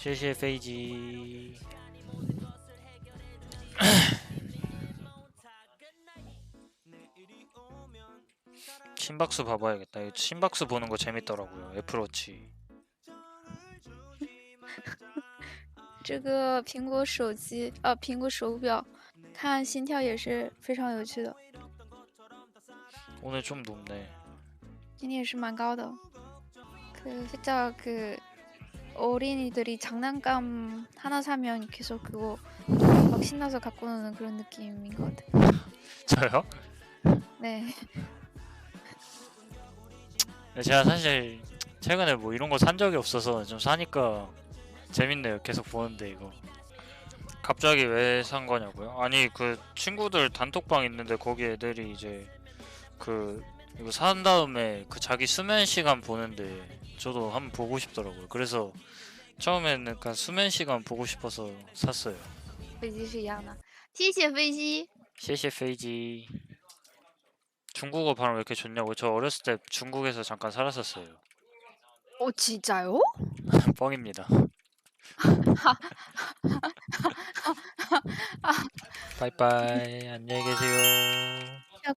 谢谢 페이지. 심박수 봐봐야겠다. 이거 심박수 보는 거 재밌더라고요. 애플워치. 这个苹果手机，呃，苹果手表，看心跳也是非常有趣的。 오늘 좀 높네. 今天也是蛮高的。그 살짝 그 어린이들이 장난감 하나 사면 계속 그거 막 신나서 갖고 노는 그런 느낌인 것 같아요. 저요? 네. 제가 사실 최근에 뭐 이런 거 산 적이 없어서 좀 사니까 재밌네요. 계속 보는데 이거. 갑자기 왜 산 거냐고요? 아니 그 친구들 단톡방 있는데 거기 애들이 이제 그 이거 산 다음에 그 자기 수면 시간 보는데 저도 한번 보고 싶더라고요. 그래서 처음에는 그냥 수면 시간 보고 싶어서 샀어요. 飞机是一样的。谢谢飞机。 谢谢 페이지. 중국어 발음 왜 이렇게 좋냐고? 저 어렸을 때 중국에서 잠깐 살았었어요. 어 진짜요? 뻥입니다. 빠이빠이 안녕히 계세요.